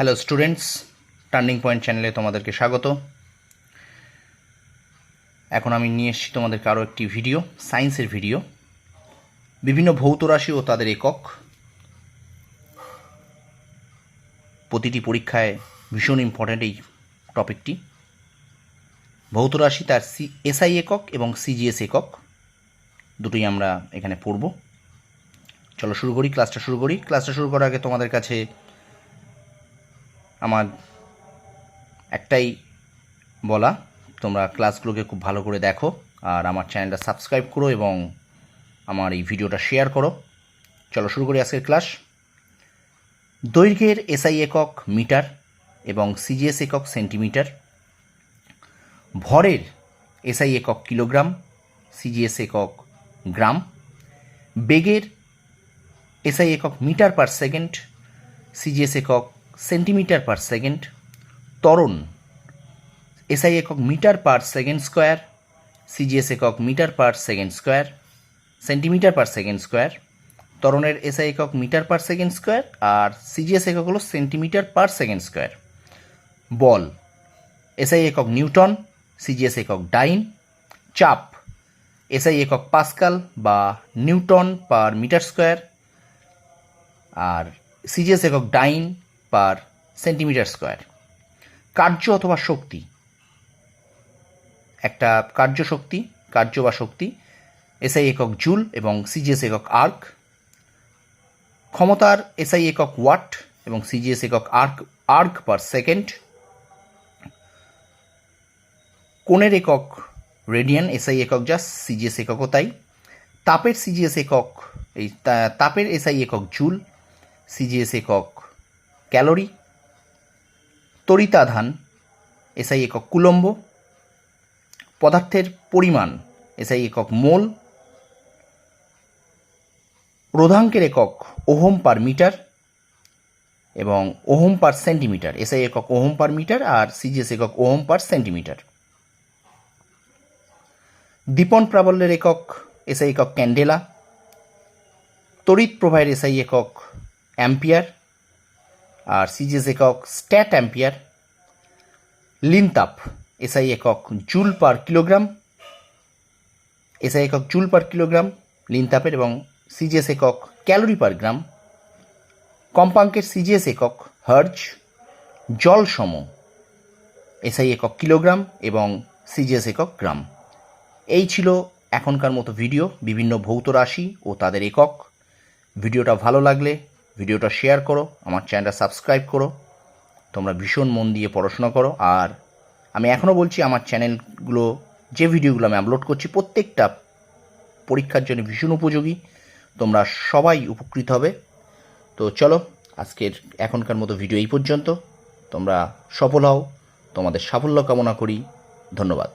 Hello students turning point চ্যানেলে তোমাদেরকে স্বাগত। এখন আমি নিয়ে এসেছি তোমাদেরকে আরও একটি ভিডিও সায়েন্সের ভিডিও বিভিন্ন ভৌত রাশি ও তাদের একক। প্রতিটি পরীক্ষায় ভীষণ ইম্পর্ট্যান্ট এই টপিকটি। ভৌত রাশি তার সি এসআই একক এবং সিজিএস একক। দুটোই আমরা এখানে পড়ব। চলো শুরু করি ক্লাসটা শুরু করি। ক্লাসটা শুরু করার আগে তোমাদের কাছে আমার একটাই বলা, তোমরা ক্লাসগুলোকে খুব ভালো করে দেখো আর আমার চ্যানেলটা সাবস্ক্রাইব করো এবং আমার এই ভিডিওটা শেয়ার করো। চলো শুরু করি আজকের ক্লাস। দৈর্ঘ্যের এসআই একক মিটার এবং সিজিএস একক সেন্টিমিটার। ভরের এসআই একক কিলোগ্রাম, সিজিএস একক গ্রাম। বেগের এসআই একক মিটার পার সেকেন্ড, সিজিএস একক সেন্টিমিটার পার সেকেন্ড, ত্বরণ এসআই একক metre per second square CGS একক metre per second square, centimetre per second square, ত্বরণের SI একক মিটার পার সেকেন্ড স্কোয়ার আর সিজিএস একক হলো সেন্টিমিটার পার সেকেন্ড স্কোয়ার। বল SI একক নিউটন সিজিএস একক ডাইন, চাপ এসআই একক পাস্কাল বা নিউটন পার মিটার স্কোয়ার আর সিজিএস একক ডাইন পার সেন্টিমিটার স্কোয়ার কার্য অথবা শক্তি? একটা কার্য শক্তি, কার্য বা শক্তি, এসআই একক জুল এবং সিজিএস একক আর্ক। ক্ষমতার এসআই একক ওয়াট এবং সিজিএস একক আর্ক আর্ক পার সেকেন্ড কোণের একক রেডিয়ান, এসআই একক যা সিজিএস এককও তাই। তাপের সিজিএস একক, এই তাপের এসআই একক জুল, সিজিএস একক ক্যালোরি, তরিতাধান, এসআই একক কুলম্ব, পদার্থের পরিমাণ, এসআই একক মোল, রোধাঙ্কের একক ওহম পার মিটার এবং ওহম পার সেন্টিমিটার, এসআই একক ওহম পার মিটার আর সিজিএস একক ওহম পার সেন্টিমিটার। দীপন প্রাবল্যের একক, এসআই একক ক্যান্ডেলা, তড়িৎ প্রবাহের এসআই একক অ্যাম্পিয়ার আর সিজিএস একক স্ট্যাট অ্যাম্পিয়ার, লিনতাপ, এসআই একক জুল পার কিলোগ্রাম, এসআই একক জুল পার কিলোগ্রাম, লিনতাপের এবং সিজিএস একক ক্যালোরি পার গ্রাম, কম্পাঙ্কের সিজিএস একক হার্জ, জল সম, এসআই একক কিলোগ্রাম এবং সিজিএস একক গ্রাম। এই ছিল এখনকার মতো ভিডিও। বিভিন্ন ভৌত রাশি ও তাদের একক। ভিডিওটা ভালো লাগলে ভিডিওটা শেয়ার করো, আমার চ্যানেলটা সাবস্ক্রাইব করো, তোমরা ভীষণ মন দিয়ে পড়াশোনা করো, আর আমি এখনও বলছি আমার চ্যানেলগুলো, যে ভিডিওগুলো আমি আপলোড করছি প্রত্যেকটা পরীক্ষার জন্য ভীষণ উপযোগী, তোমরা সবাই উপকৃত হবে। তো চলো, আজকের এখনকার মতো ভিডিও এই পর্যন্ত, তোমরা সফল হও, তোমাদের সাফল্য কামনা করি, ধন্যবাদ।